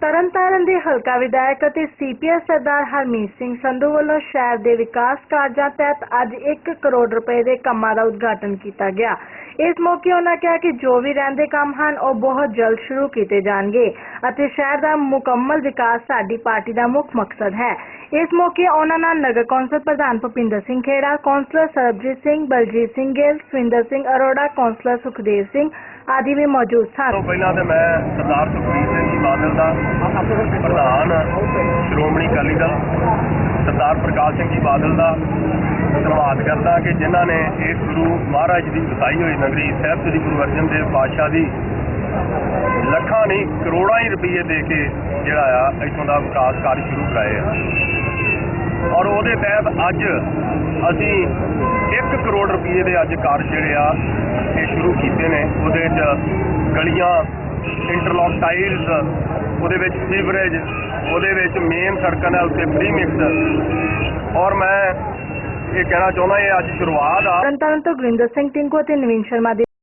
ਤਰਨਤਾਰਨ ਦੇ ਹਲਕਾ ਵਿਧਾਇਕ ਅਤੇ ਸੀਪੀਐਸ ਸਰਦਾਰ ਹਰਮੀਤ ਸਿੰਘ ਸੰਧੂ ਵੱਲੋਂ ਸ਼ਹਿਰ ਦੇ ਵਿਕਾਸ ਕਾਰਜਾਂ ਤਹਿਤ ਅੱਜ 1 ਕਰੋੜ ਰੁਪਏ ਦੇ ਕੰਮਾਂ ਦਾ ਉਦਘਾਟਨ ਕੀਤਾ ਗਿਆ। ਇਸ ਮੌਕੇ ਉਹਨਾਂ ਕਿਹਾ ਕਿ ਜੋ ਵੀ ਰਹਿੰਦੇ ਕੰਮ ਹਨ, ਉਹ ਬਹੁਤ ਜਲਦ ਸ਼ੁਰੂ ਕੀਤੇ ਜਾਣਗੇ ਅਤੇ ਸ਼ਹਿਰ ਦਾ ਮੁਕੰਮਲ ਵਿਕਾਸ ਸਾਡੀ ਪਾਰਟੀ ਦਾ ਮੁੱਖ ਮਕਸਦ ਹੈ। ਇਸ ਮੌਕੇ ਉਹਨਾਂ ਨਾਲ ਨਗਰ ਕੌਂਸਲ ਪ੍ਰਧਾਨ ਭੁਪਿੰਦਰ ਸਿੰਘ ਖੇੜਾ, ਕੌਂਸਲਰ ਸਰਬਜੀਤ ਸਿੰਘ, ਬਲਜੀਤ ਸਿੰਘ ਗਿੱਲ, ਸਵਿੰਦਰ ਸਿੰਘ ਅਰੋੜਾ, ਕੌਂਸਲਰ ਸੁਖਦੇਵ ਸਿੰਘ ਆਦਿ ਵੀ ਮੌਜੂਦ ਸਨ। ਤੋਂ ਪਹਿਲਾਂ ਤੇ ਮੈਂ ਸਰਦਾਰ ਸੁਖਬੀਰ ਸਿੰਘ ਜੀ ਬਾਦਲ ਦਾ ਪ੍ਰਧਾਨ, ਸ਼੍ਰੋਮਣੀ ਅਕਾਲੀ ਦਲ, ਸਰਦਾਰ ਪ੍ਰਕਾਸ਼ ਸਿੰਘ ਜੀ ਬਾਦਲ ਦਾ ਧੰਨਵਾਦ ਕਰਦਾ ਕਿ ਜਿਨ੍ਹਾਂ ਨੇ ਇਸ ਗੁਰੂ ਮਹਾਰਾਜ ਦੀ ਵਸਾਈ ਹੋਈ ਨਗਰੀ ਸਾਹਿਬ ਸ੍ਰੀ ਗੁਰੂ ਅਰਜਨ ਦੇਵ ਪਾਤਸ਼ਾਹ ਦੀ ਲੱਖਾਂ ਨਹੀਂ, ਕਰੋੜਾਂ ਹੀ ਰੁਪਏ ਦੇ ਕੇ ਜਿਹੜਾ ਆ, ਇੱਥੋਂ ਦਾ ਵਿਕਾਸ ਕਾਰਜ ਸ਼ੁਰੂ ਕਰਾਏ ਆ। ਔਰ ਉਹਦੇ ਤਹਿਤ ਅੱਜ ਅਸੀਂ 1 ਕਰੋੜ ਰੁਪਏ ਦੇ ਅੱਜ ਕਾਰਜ ਜਿਹੜੇ ਆ, ਇਹ ਸ਼ੁਰੂ ਕੀਤੇ ਨੇ। ਉਹਦੇ ਗਲੀਆਂ ਇੰਟਰਲੌਕ ਟਾਈਲਸ ਉਹਦੇ ਵਿੱਚ ਸੀਵਰੇਜ, ਉਹਦੇ ਵਿੱਚ ਮੇਨ ਸੜਕਾਂ ਦੇ ਉੱਤੇ ਫ੍ਰੀ ਮਿਕਸ ਔਰ ਮੈਂ ਇਹ ਕਹਿਣਾ ਚਾਹੁੰਦਾ, ਇਹ ਅੱਜ ਸ਼ੁਰੂਆਤ ਆ। ਤਰਨਤਾਰਨ ਤੋਂ ਗੁਰਿੰਦਰ ਸਿੰਘ, ਟਿੰਕੂ ਅਤੇ ਨਵੀਨ ਸ਼ਰਮਾ ਦੀ